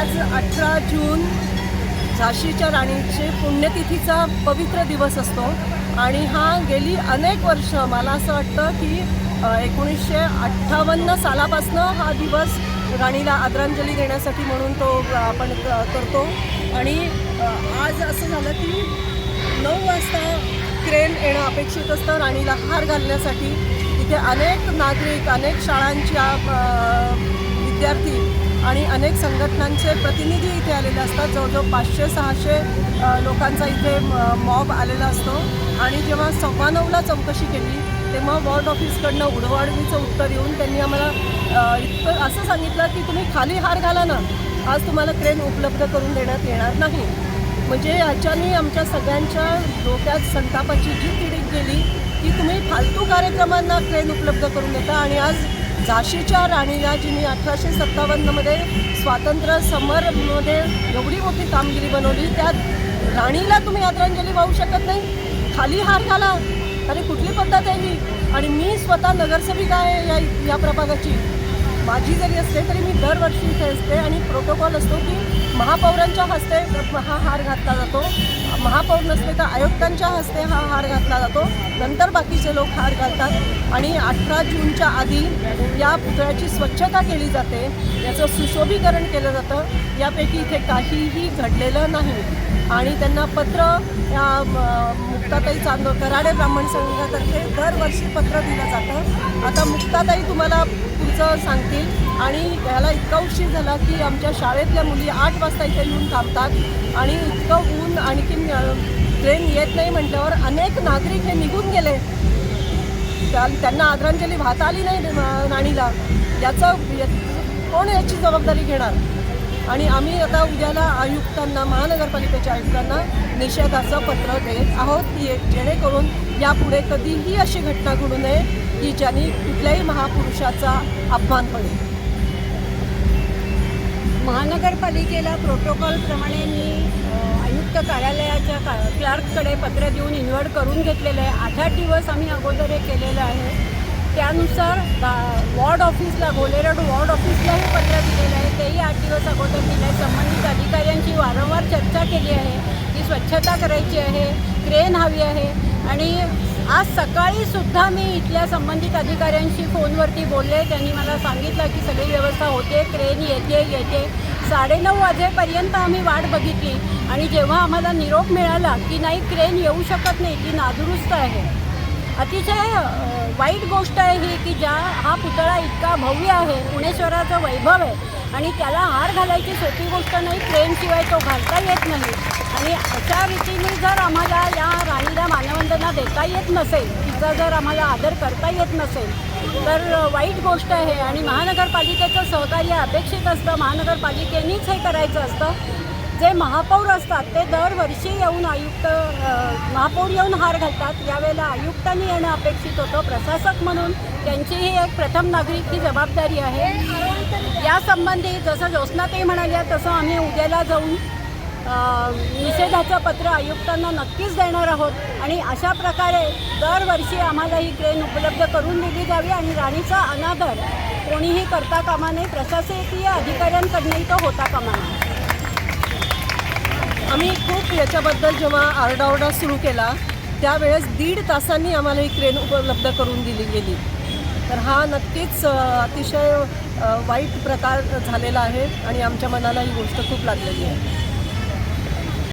आज अठरा जून झाशीच्या राणीचे पुण्यतिथीचा पवित्र दिवस असतो आणि हा गेली अनेक वर्ष मला असं वाटतं की एकोणीसशे अठ्ठावन्न सालापासनं हा दिवस राणीला आदरांजली देण्यासाठी म्हणून तो आपण करतो. आणि आज असं झालं की नऊ वाजता क्रेन येणं अपेक्षित असतं राणीला हार घालण्यासाठी. इथे अनेक नागरिक अनेक शाळांच्या विद्यार्थी आणि अनेक संघटनांचे प्रतिनिधी इथे आलेले असतात. जवळजवळ पाचशे सहाशे लोकांचा इथे मॉब आलेला असतो. आणि जेव्हा सव्वा नऊला चौकशी केली तेव्हा वॉर्ड ऑफिसकडनं उडवाडवीचं उत्तर येऊन त्यांनी आम्हाला इतकं असं सांगितलं की तुम्ही खाली हार घाला ना आज तुम्हाला क्रेन उपलब्ध करून देण्यात येणार नाही. म्हणजे याच्याने आमच्या सगळ्यांच्या डोक्यात संतापाची जी तिडीक गेली की तुम्ही फालतू कार्यक्रमांना क्रेन उपलब्ध करून देता आणि आज झाशीच्या राणीला जिने अठराशे सत्तावन्नमध्ये स्वातंत्र्य समरमध्ये एवढी मोठी कामगिरी बनवली त्यात राणीला तुम्ही आदरांजली वाहू शकत नाही. खाली हार घाला अरे कुठली पद्धत आहे ही? आणि मी स्वतः नगरसेविका आहे या या प्रभागाची. माझी जरी असते तरी मी दरवर्षी इथे असते आणि प्रोटोकॉल असतो की महापौरांच्या हस्ते हा हार घातला जातो. महापौर नसले तर आयुक्तांच्या हस्ते हा हार घातला जातो. नंतर बाकीचे लोक हार घालतात आणि अठरा जूनच्या आधी या पुतळ्याची स्वच्छता केली जाते. याचं सुशोभीकरण केलं जातं. यापैकी इथे काहीही घडलेलं नाही. आणि त्यांना पत्र या मुक्ताताई चांदो कराडे ब्राह्मण संघातर्फे दरवर्षी पत्र दिलं जातं. आता मुक्ताताई तुम्हाला असं सांगतील. आणि याला इतका उशीर झाला की आमच्या शाळेतल्या मुली आठ वाजता इथे येऊन थांबतात. आणि इतकं ऊन आणखीन ट्रेन येत नाही म्हटल्यावर अनेक नागरिक हे निघून गेले. त्या- त्यांना आदरांजली वाहता आली नाही नाणीला राणीला. याचं कोण याची जबाबदारी घेणार? आणि आम्ही आता उद्याला आयुक्तांना महानगरपालिकेच्या आयुक्तांना निषेधाचं पत्र देत आहोत की जेणेकरून यापुढे कधीही अशी घटना घडू नये. की ज्यांनी कुठल्याही महापुरुषाचा अपमान होईल. महानगरपालिकेला प्रोटोकॉलप्रमाणे मी आयुक्त कार्यालयाच्या का क्लार्ककडे पत्र देऊन इन्व्हर्ट करून घेतलेलं आहे. आठ आठ दिवस आम्ही अगोदर हे केलेलं आहे. त्यानुसार गा- वॉर्ड ऑफिसला गोलेरड वॉर्ड ऑफिसलाही पत्र दिलेलं आहे. तेही आठ दिवस अगोदर दिलं आहे. संबंधित अधिकाऱ्यांची वारंवार चर्चा केली आहे. की स्वच्छता करायची आहे. क्रेन हवी आहे. आणि आज सकाळी सुद्धा मी इथल्या संबंधित अधिकाऱ्यांशी फोनवरती बोलले. त्यांनी मला सांगितलं की सगळी व्यवस्था होते क्रेन येते येते. साडेनऊ वाजेपर्यंत आम्ही वाट बघितली आणि जेव्हा आम्हाला निरोप मिळाला की नाही क्रेन येऊ शकत नाही ती नादुरुस्त आहे. अतिशय वाईट गोष्ट आहे ही की ज्या हा पुतळा इतका भव्य आहे पुणेश्वराचं वैभव आहे आणि त्याला हार घालायची सोपी गोष्ट नाही क्रेनशिवाय तो घालता येत नाही. आणि अशा रीतीने जर आम्हाला या राणीला मानवंदना देता येत नसेल तिचा जर आम्हाला आदर करता येत नसेल तर वाईट गोष्ट आहे. आणि महानगरपालिकेचं सहकार्य अपेक्षित असतं. महानगरपालिकेनीच हे करायचं असतं. जे महापौर असतात ते दरवर्षी येऊन आयुक्त महापौर येऊन हार घालतात. यावेळेला आयुक्तांनी येणं अपेक्षित होतं. प्रशासक म्हणून त्यांचीही एक प्रथम नागरिक ही जबाबदारी आहे. यासंबंधी जसं ज्योत्नाताई म्हणाल्या तसं आम्ही उद्याला जाऊन निषेधाचं पत्र आयुक्तांना नक्कीच देणार आहोत. आणि अशा प्रकारे दरवर्षी आम्हाला ही ट्रेन उपलब्ध करून दिली जावी आणि राणीचा अनादर कोणीही करता कामा नये प्रशासकीय अधिकाऱ्यांकडनंही तो होता कामा नये. आम्ही खूप याच्याबद्दल जेव्हा आरडाओरडा सुरू केला त्यावेळेस दीड तासांनी आम्हाला ही क्रेन उपलब्ध करून दिली गेली. तर हा नक्कीच अतिशय वाईट प्रकार झालेला आहे आणि आमच्या मनाला ही गोष्ट खूप लागलेली आहे.